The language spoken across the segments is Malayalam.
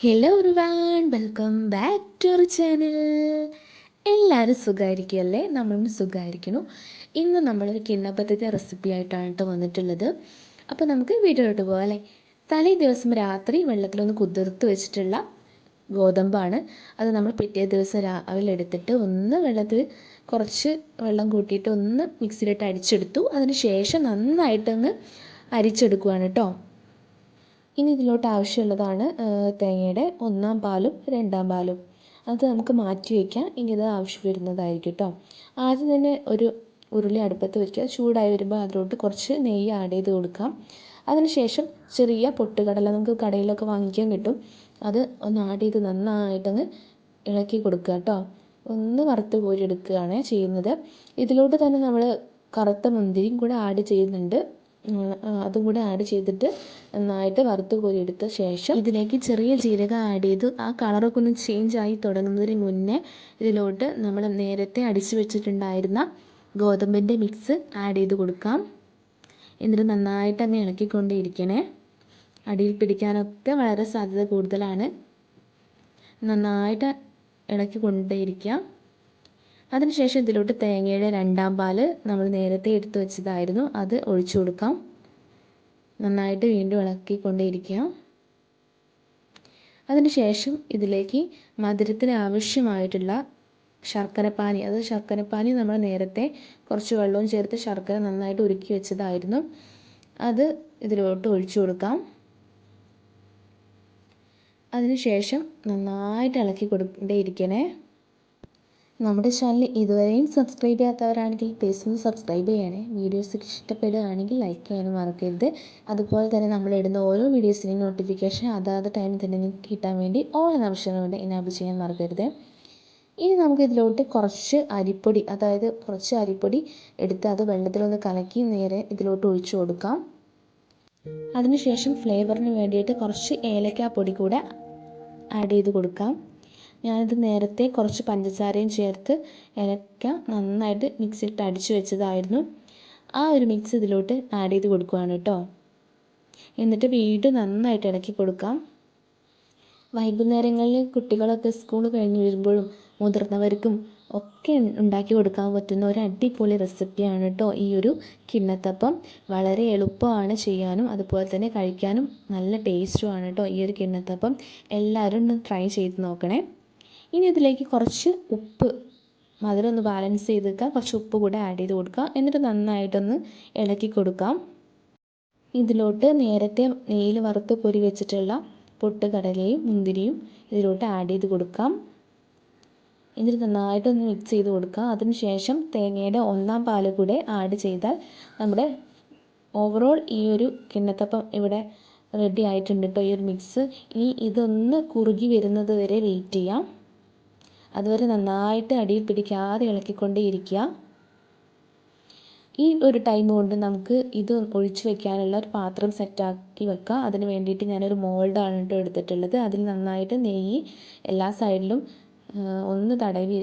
Hello Rivan welcome back to our channel എല്ലാവരും സുഖമായിരിക്കുമല്ലേ നമ്മളും സുഖമായിരിക്കുന്നു ഇന്ന് നമ്മളൊരു കിണ്ണപ്പത്തിന്റെ റെസിപ്പി ആയിട്ടാണ് വന്നിട്ടുള്ളത്. അപ്പോൾ നമുക്ക് വീഡിയോയിലോട്ട് പോകാം അല്ലേ? തലേ ദിവസം രാത്രി വെള്ളത്തിലൊന്ന് കുതിർത്ത് വെച്ചിട്ടുള്ള ഗോതമ്പാണ്. അത് നമ്മൾ പിറ്റേ ദിവസം രാവിലെ എടുത്തിട്ട് ഒന്ന് വെള്ളത്തിൽ കുറച്ച് വെള്ളം കൂട്ടിയിട്ട് ഒന്ന് മിക്സിയിലിട്ട് അടിച്ചെടുത്തു. അതിന് ശേഷം നന്നായിട്ടങ്ങ് അരിച്ചെടുക്കുകയാണ് കേട്ടോ ഇനി ഇതിലോട്ട് ആവശ്യമുള്ളതാണ് തേങ്ങയുടെ ഒന്നാം പാലും രണ്ടാം പാലും. അത് നമുക്ക് മാറ്റി വയ്ക്കാം. ഇനി ഇത് ആവശ്യം വരുന്നതായിരിക്കും കേട്ടോ ആദ്യം തന്നെ ഒരു ഉരുളി അടുപ്പത്ത് വയ്ക്കുക. ചൂടായി വരുമ്പോൾ അതിലോട്ട് കുറച്ച് നെയ്യ് ആഡ് ചെയ്ത് കൊടുക്കാം. അതിനുശേഷം ചെറിയ പൊട്ടുകടല നമുക്ക് കടയിലൊക്കെ വാങ്ങിക്കാൻ കിട്ടും. അത് ഒന്ന് ആഡ് ചെയ്ത് നന്നായിട്ടൊന്ന് ഇളക്കി കൊടുക്കുക കേട്ടോ ഒന്ന് വറുത്ത് കോരിയെടുക്കുകയാണ് ചെയ്യുന്നത്. ഇതിലോട്ട് തന്നെ നമ്മൾ കറുത്ത മുന്തിരിയും കൂടെ ആഡ് ചെയ്യുന്നുണ്ട്. അതും കൂടെ ആഡ് ചെയ്തിട്ട് നന്നായിട്ട് വറുത്ത് കോരിയെടുത്ത ശേഷം ഇതിലേക്ക് ചെറിയ ജീരകം ആഡ് ചെയ്തു. ആ കളറൊക്കെ ഒന്ന് ചേഞ്ച് ആയി തുടങ്ങുന്നതിന് മുന്നേ ഇതിലോട്ട് നമ്മൾ നേരത്തെ അടിച്ച് വെച്ചിട്ടുണ്ടായിരുന്ന ഗോതമ്പിന്റെ മിക്സ് ആഡ് ചെയ്ത് കൊടുക്കാം. എന്നിട്ട് നന്നായിട്ട് അങ്ങ് ഇളക്കിക്കൊണ്ടേയിരിക്കണേ. അടിയിൽ പിടിക്കാനൊക്കെ വളരെ സാധ്യത കൂടുതലാണ്. നന്നായിട്ട് ഇളക്കി കൊണ്ടേയിരിക്കുക അതിനുശേഷം ഇതിലോട്ട് തേങ്ങയുടെ രണ്ടാം പാൽ നമ്മൾ നേരത്തെ എടുത്തു വെച്ചതായിരുന്നു. അത് ഒഴിച്ചു കൊടുക്കാം. നന്നായിട്ട് വീണ്ടും ഇളക്കിക്കൊണ്ടേയിരിക്കുക. അതിനുശേഷം ഇതിലേക്ക് മധുരത്തിന് ആവശ്യമായിട്ടുള്ള ശർക്കരപ്പാനി അത് ശർക്കരപ്പാനി നമ്മൾ നേരത്തെ കുറച്ച് വെള്ളവും ചേർത്ത് ശർക്കര നന്നായിട്ട് ഉരുക്കി വെച്ചതായിരുന്നു. അത് ഇതിലോട്ട് ഒഴിച്ചു കൊടുക്കാം. അതിനുശേഷം നന്നായിട്ട് ഇളക്കി കൊടുക്കേണ്ടിയിരിക്കണേ. നമ്മുടെ ചാനൽ ഇതുവരെയും സബ്സ്ക്രൈബ് ചെയ്യാത്തവരാണെങ്കിൽ പ്ലീസ് ഒന്ന് സബ്സ്ക്രൈബ് ചെയ്യണേ. വീഡിയോസ് ഇഷ്ടപ്പെടുകയാണെങ്കിൽ ലൈക്ക് ചെയ്യാനും മറക്കരുത്. അതുപോലെ തന്നെ നമ്മൾ ഇടുന്ന ഓരോ വീഡിയോസിന്റെയും നോട്ടിഫിക്കേഷൻ അതാത് ടൈമിൽ തന്നെ നിങ്ങൾക്ക് കിട്ടാൻ വേണ്ടി ഓൾ എന്ന ഓപ്ഷൻ കൊണ്ട് എനാബിൾ ചെയ്യാൻ മറക്കരുത്. ഇനി നമുക്ക് ഇതിലോട്ട് കുറച്ച് അരിപ്പൊടി അതായത് കുറച്ച് അരിപ്പൊടി എടുത്ത് അത് വെള്ളത്തിലൊന്ന് കലക്കി നേരെ ഇതിലോട്ട് ഒഴിച്ചു കൊടുക്കാം. അതിനുശേഷം ഫ്ലേവറിന് വേണ്ടിയിട്ട് കുറച്ച് ഏലക്കാപ്പൊടി കൂടെ ആഡ് ചെയ്ത് കൊടുക്കാം. ഞാനിത് നേരത്തെ കുറച്ച് പഞ്ചസാരയും ചേർത്ത് ഏലക്ക നന്നായിട്ട് മിക്സിയിട്ട് അടിച്ചു വെച്ചതായിരുന്നു. ആ ഒരു മിക്സ് ഇതിലോട്ട് ആഡ് ചെയ്ത് കൊടുക്കുകയാണ് കേട്ടോ. എന്നിട്ട് വീണ്ടും നന്നായിട്ട് ഇളക്കി കൊടുക്കാം. വൈകുന്നേരങ്ങളിൽ കുട്ടികളൊക്കെ സ്കൂൾ കഴിഞ്ഞ് വരുമ്പോഴും മുതിർന്നവർക്കും ഒക്കെ ഉണ്ടാക്കി കൊടുക്കാൻ പറ്റുന്ന ഒരു അടിപൊളി റെസിപ്പിയാണ് കേട്ടോ ഈ ഒരു കിണ്ണത്തപ്പം. വളരെ എളുപ്പമാണ് ചെയ്യാനും അതുപോലെ തന്നെ കഴിക്കാനും നല്ല ടേസ്റ്റുമാണ് കേട്ടോ ഈ ഒരു കിണ്ണത്തപ്പം. എല്ലാവരും ഒന്ന് ട്രൈ ചെയ്ത് നോക്കണേ. ഇനി ഇതിലേക്ക് കുറച്ച് ഉപ്പ് മധുരം ഒന്ന് ബാലൻസ് ചെയ്ത് വെക്കുക കുറച്ച് ഉപ്പ് കൂടെ ആഡ് ചെയ്ത് കൊടുക്കുക. എന്നിട്ട് നന്നായിട്ടൊന്ന് ഇളക്കി കൊടുക്കാം. ഇതിലോട്ട് നേരത്തെ നെയ്യിൽ വറുത്ത് പൊരി വെച്ചിട്ടുള്ള പൊട്ടുകടലയും മുന്തിരിയും ഇതിലോട്ട് ആഡ് ചെയ്ത് കൊടുക്കാം. എന്നിട്ട് നന്നായിട്ടൊന്ന് മിക്സ് ചെയ്ത് കൊടുക്കുക. അതിനുശേഷം തേങ്ങയുടെ ഒന്നാം പാൽ കൂടെ ആഡ് ചെയ്താൽ നമ്മുടെ ഓവറോൾ ഈ ഒരു കിണ്ണത്തപ്പം ഇവിടെ റെഡി ആയിട്ടുണ്ട് കേട്ടോ ഈ ഒരു മിക്സ് ഇനി ഇതൊന്ന് കുറുകി വരുന്നത് വരെ വെയിറ്റ് ചെയ്യാം. അതുവരെ നന്നായിട്ട് അടിയിൽ പിടിക്കാതെ ഇളക്കിക്കൊണ്ടേ ഇരിക്കുക ഈ ഒരു ടൈം കൊണ്ട് നമുക്ക് ഇത് ഒഴിച്ച് വെക്കാനുള്ള ഒരു പാത്രം സെറ്റാക്കി വെക്കുക. അതിന് വേണ്ടിയിട്ട് ഞാനൊരു മോൾഡാണ് കേട്ടോ എടുത്തിട്ടുള്ളത്. അതിൽ നന്നായിട്ട് നെയ്യ് എല്ലാ സൈഡിലും ഒന്ന് തടവി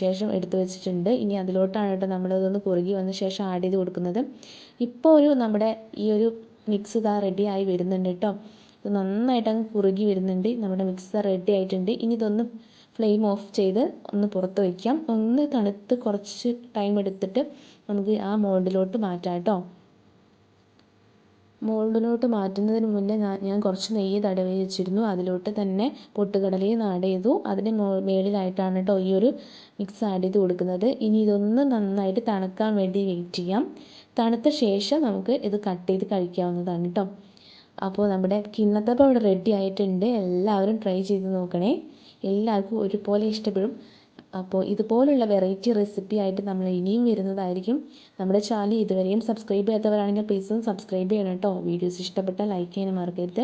ശേഷം എടുത്തു വെച്ചിട്ടുണ്ട്. ഇനി അതിലോട്ടാണ് കേട്ടോ നമ്മളതൊന്ന് കുറുകി വന്ന ശേഷം ആഡ് ചെയ്ത് കൊടുക്കുന്നത്. ഇപ്പോൾ ഒരു നമ്മുടെ ഈ ഒരു മിക്സ് ഇതാ റെഡി ആയി വരുന്നുണ്ട് കേട്ടോ. ഇത് നന്നായിട്ട് അങ്ങ് കുറുകി വരുന്നുണ്ട്. നമ്മുടെ മിക്സ് റെഡി ആയിട്ടുണ്ട്. ഇനി ഇതൊന്ന് ഫ്ലെയിം ഓഫ് ചെയ്ത് ഒന്ന് പുറത്ത് വയ്ക്കാം. ഒന്ന് തണുത്ത് കുറച്ച് ടൈം എടുത്തിട്ട് നമുക്ക് ആ മോൾഡിലോട്ട് മാറ്റാം കേട്ടോ. മോൾഡിലോട്ട് മാറ്റുന്നതിന് മുന്നേ ഞാൻ കുറച്ച് നെയ്യ് തടവി വെച്ചിരുന്നു. അതിലോട്ട് തന്നെ പൊട്ടുകടലയും ആഡ് ചെയ്തു. അതിന് മേളിലായിട്ടാണ് കേട്ടോ ഈ ഒരു മിക്സ് ആഡ് ചെയ്ത് കൊടുക്കുന്നത്. ഇനി ഇതൊന്ന് നന്നായിട്ട് തണുക്കാൻ വേണ്ടി വെയിറ്റ് ചെയ്യാം. തണുത്ത ശേഷം നമുക്ക് ഇത് കട്ട് ചെയ്ത് കഴിക്കാവുന്നതാണ് കേട്ടോ അപ്പോൾ നമ്മുടെ കിണ്ണത്തപ്പം ഇവിടെ റെഡി ആയിട്ടുണ്ട്. എല്ലാവരും ട്രൈ ചെയ്ത് നോക്കണേ. എല്ലാവർക്കും ഒരുപോലെ ഇഷ്ടപ്പെടും. അപ്പോൾ ഇതുപോലുള്ള വെറൈറ്റി റെസിപ്പി ആയിട്ട് നമ്മൾ ഇനിയും വരുന്നതായിരിക്കും. നമ്മുടെ ചാനൽ ഇതുവരെയും സബ്സ്ക്രൈബ് ചെയ്യാത്തവരാണെങ്കിൽ പ്ലീസ് സബ്സ്ക്രൈബ് ചെയ്യണം കേട്ടോ. വീഡിയോസ് ഇഷ്ടപ്പെട്ടാൽ ലൈക്ക് ചെയ്യാൻ മറക്കരുത്.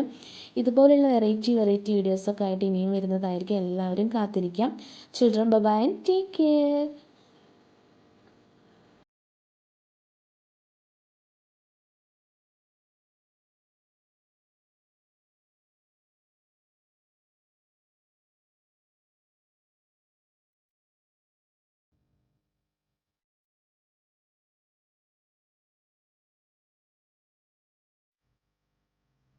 ഇതുപോലുള്ള വെറൈറ്റി വെറൈറ്റി വീഡിയോസൊക്കെ ആയിട്ട് ഇനിയും വരുന്നതായിരിക്കും. എല്ലാവരും കാത്തിരിക്കാം. Children bye and take care